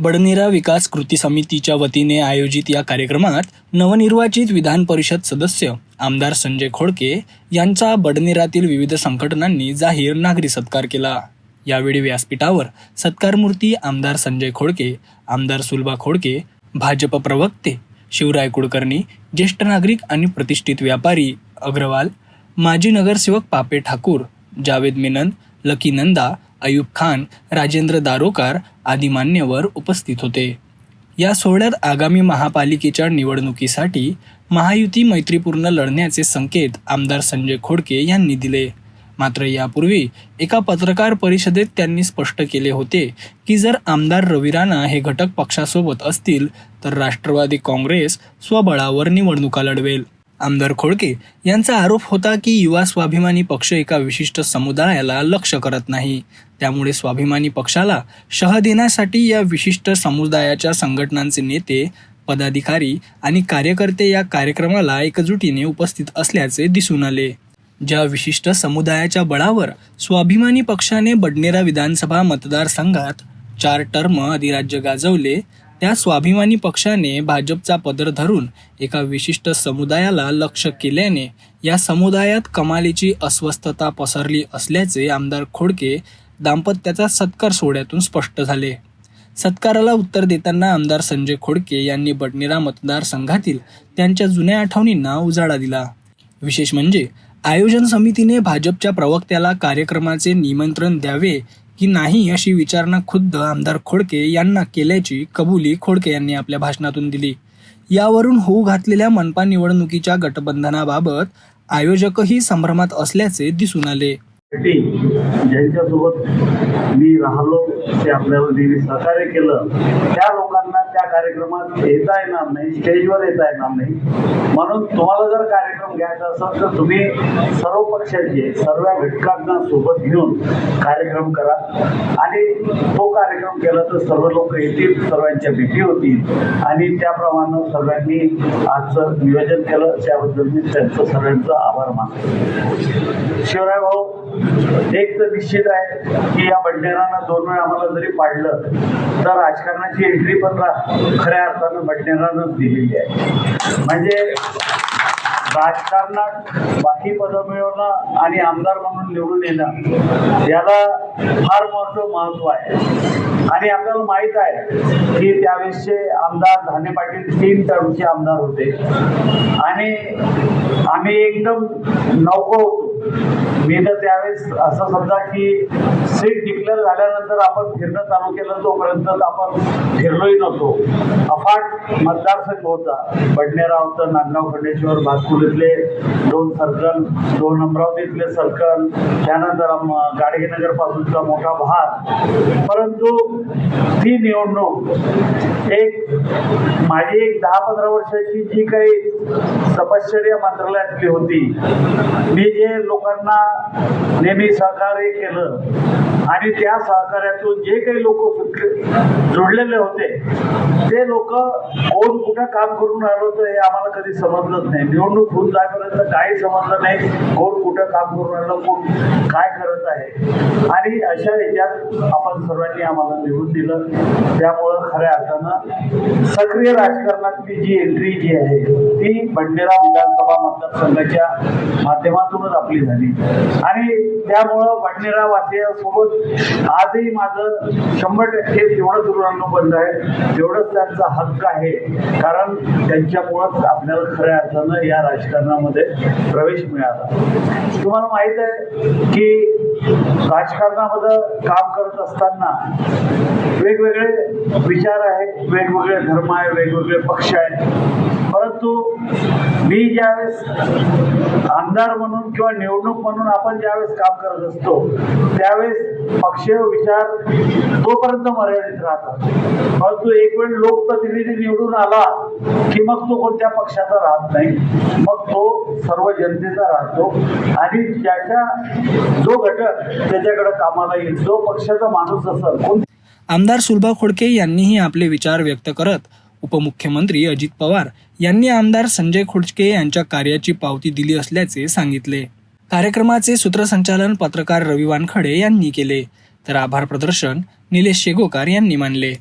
बडनेरा विकास कृती समितीच्या वतीने आयोजित या कार्यक्रमात नवनिर्वाचित विधान परिषद सदस्य आमदार संजय खोडके यांचा बडनेरातील विविध संघटनांनी जाहीर नागरी सत्कार केला. यावेळी व्यासपीठावर सत्कारमूर्ती आमदार संजय खोडके आमदार सुलभा खोडके भाजप प्रवक्ते शिवराय कुलकर्णी ज्येष्ठ नागरिक आणि प्रतिष्ठित व्यापारी अग्रवाल माजी नगरसेवक पापे ठाकूर जावेद मेनन लकी नंदा अयूब खान राजेंद्र दारोकार आदी मान्यवर उपस्थित होते. या सोहळ्यात आगामी महापालिकेच्या निवडणुकीसाठी महायुती मैत्रीपूर्ण लढण्याचे संकेत आमदार संजय खोडके यांनी दिले. मात्र यापूर्वी एका पत्रकार परिषदेत त्यांनी स्पष्ट केले होते की जर आमदार रवी राणा हे घटक पक्षासोबत असतील तर राष्ट्रवादी काँग्रेस स्वबळावर निवडणुका लढवेल. आमदार खोळके यांचा आरोप होता की युवा स्वाभिमानी पक्ष एका विशिष्ट समुदायाला लक्ष करत नाही. त्यामुळे स्वाभिमानी पक्षाला शह देण्यासाठी या विशिष्ट समुदायाच्या संघटनांचे नेते पदाधिकारी आणि कार्यकर्ते या कार्यक्रमाला एकजुटीने उपस्थित असल्याचे दिसून आले. ज्या विशिष्ट समुदायाच्या बळावर स्वाभिमानी पक्षाने बडनेरा विधानसभा मतदारसंघात चार टर्म अधिराज्य गाजवले त्या स्वाभिमानी पक्षाने भाजपचा पदर धरून एका विशिष्ट समुदायाला लक्ष केल्याने या समुदायात कमालीची अस्वस्थता पसरली असल्याचे आमदार खोडके दाम्पत्याचा सत्कार सोहळ्यातून स्पष्ट झाले. सत्काराला उत्तर देताना आमदार संजय खोडके यांनी बडनेरा मतदारसंघातील त्यांच्या जुन्या आठवणींना उजाळा दिला. विशेष म्हणजे आयोजन समितीने भाजपच्या प्रवक्त्याला कार्यक्रमाचे निमंत्रण द्यावे की नाही अशी विचारणा खुद्द आमदार खोडके यांना केल्याची कबुली खोडके यांनी आपल्या भाषणातून दिली. यावरून होऊ घातलेल्या मनपा निवडणुकीच्या गटबंधनाबाबत आयोजकही संभ्रमात असल्याचे दिसून आले. ज्यांच्यासोबत मी राहलो ते आपल्याला नेहमी सहकार्य केलं त्या लोकांना त्या कार्यक्रमात येता येणार नाही स्टेजवर येता येणार नाही. म्हणून तुम्हाला जर कार्यक्रम घ्यायचा असेल तर तुम्ही सर्व पक्षाचे सर्व घटकांना सोबत घेऊन कार्यक्रम करा. आणि तो कार्यक्रम केला तर सर्व लोक येतील सर्वांच्या भेटी होतील. आणि त्याप्रमाणे सर्वांनी आजचं नियोजन केलं त्याबद्दल मी त्यांचं सर्वांचं आभार मानतो. शिवराय भाऊ एक तर निश्चित आहे की या बडनेरानं दोन वेळा आम्हाला जरी पाडलं तर राजकारणाची एंट्री पण खऱ्या अर्थानं बडनेरानंच दिलेली आहे. म्हणजे राजकारणात बाकी पदं मिळवणं आणि आमदार म्हणून निवडून येणं याला फार मोठं महत्त्व आहे. आणि आपल्याला माहीत आहे की त्यावेळेसचे आमदार धाने पाटील तीन टर्मचे आमदार होते. आणि आम्ही एकदम नौको होतो. मी तर त्यावेळेस असं समजा की सीट डिक्लेअर झाल्यानंतर आपण फिरणं चालू केलं तोपर्यंत आपण फिरलोही नव्हतो. अफाट मतदारसंघ होता. बडनेरा होतं नांदगाव खंडेश्वर भातपूर इथले दोन सर्कल दोन अमरावतीतले सर्कल त्यानंतर गाडगेनगर पासूनचा मोठा भाग परंतु ती निवडणूक एक माझी एक दहा पंधरा वर्षाची जी काही तपश्चर्या मंत्रालयातली होती मी जे लोकांना नेहमी सहकार्य केलं. आणि त्या सहकार्यातून जे काही लोक जोडलेले होते ते लोक कोण कुठं काम करून राहिलं होतं हे आम्हाला कधी समजलंच नाही. निवडणूक होऊन जाईपर्यंत काही समजलं नाही कोण कुठं काम करून राहिलं कोण काय करत आहे. आणि अशा ह्याच्यात आपण सर्वांनी आम्हाला निवडून दिलं. त्यामुळं खऱ्या अर्थानं सक्रिय राजकारणातली जी एंट्री जी आहे ती बंडेरा विधानसभा मतदारसंघाच्या माध्यमातूनच आपली झाली. आणि त्यामुळं बडनेरा वासियासोबत आजही माझं शंभर टक्के तेवढंच ऋणानु बंद आहे तेवढंच त्यांचा हक्क आहे. कारण त्यांच्यामुळंच आपल्याला खऱ्या अर्थानं या राजकारणामध्ये प्रवेश मिळाला. तुम्हाला माहीत आहे की राजकारणामध्ये काम करत असताना वेगवेगळे विचार आहेत वेगवेगळे धर्म आहे वेगवेगळे पक्ष आहेत. परंतु मी ज्यावेळेस आमदार म्हणून किंवा निवडणूक म्हणून आपण ज्यावेळेस काम करत असतो त्यावेळेस पक्षीय विचार तोपर्यंत मर्यादित राहतात. परंतु एक वेळ लोकप्रतिनिधी निवडून आला की मग तो कोणत्या पक्षाचा राहत नाही. मग तो सर्व जनतेचा राहतो आणि ज्याच्या जो घटक त्याच्याकडे कामाला येईल जो पक्षाचा माणूस असेल आमदार सुलभा खोडके यांनीही आपले विचार व्यक्त करत उपमुख्यमंत्री अजित पवार यांनी आमदार संजय खोडके यांच्या कार्याची पावती दिली असल्याचे सांगितले. कार्यक्रमाचे सूत्रसंचालन पत्रकार रवी वानखडे यांनी केले. तर आभार प्रदर्शन निलेश शेगोकार यांनी मानले.